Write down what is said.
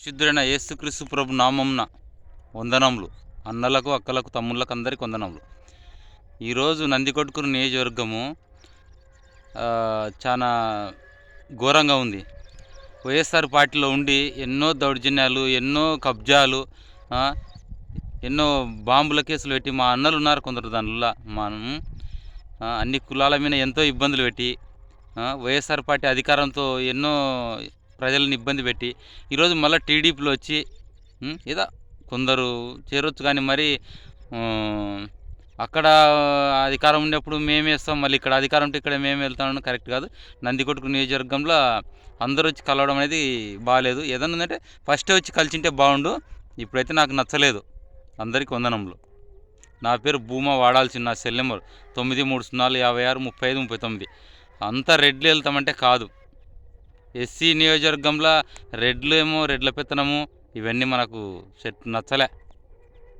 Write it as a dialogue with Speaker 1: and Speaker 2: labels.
Speaker 1: పరిశుద్ధుడైన యేసుక్రీస్తు ప్రభు నామంన వందనములు. అన్నలకు అక్కలకు తమ్ముళ్ళకు అందరికి వందనములు ఈరోజు నందికొట్కూరు నియోజకవర్గము చాలా ఘోరంగా ఉంది. వైఎస్ఆర్ పార్టీలో ఉండి ఎన్నో దౌర్జన్యాలు ఎన్నో కబ్జాలు ఎన్నో బాంబుల కేసులు పెట్టి మా అన్నలు ఉన్నారు కొందరు దానిలో మనం అన్ని కులాల మీద ఎంతో ఇబ్బందులు పెట్టి వైఎస్ఆర్ పార్టీ అధికారంతో ఎన్నో ప్రజలను ఇబ్బంది పెట్టి ఈరోజు మళ్ళీ టీడీపీలో వచ్చి ఏదో కొందరు చేరొచ్చు కానీ మరి అక్కడ అధికారం ఉన్నప్పుడు మేమేస్తాం మళ్ళీ ఇక్కడ అధికారం ఉంటే ఇక్కడ మేము వెళ్తామని కరెక్ట్ కాదు. నందికొట్టుకు నియోజకవర్గంలో అందరూ వచ్చి కలవడం అనేది బాగాలేదు ఏదన్నా ఉందంటే ఫస్టే వచ్చి కలిసింటే బాగుండు. ఇప్పుడైతే నాకు నచ్చలేదు అందరికీ వందనములు. నా పేరు భూమా వాడాల్సిన నా సెల్ నెంబర్ తొమ్మిది మూడు సున్నాలు యాభై ఆరు ముప్పై ఐదు ముప్పై తొమ్మిది. అంతా రెడ్లు వెళ్తామంటే కాదు. ఎస్సీ నియోజకవర్గంలో రెడ్లు ఏమో రెడ్ల పెత్తనము ఇవన్నీ మనకు సెట్ నచ్చలే.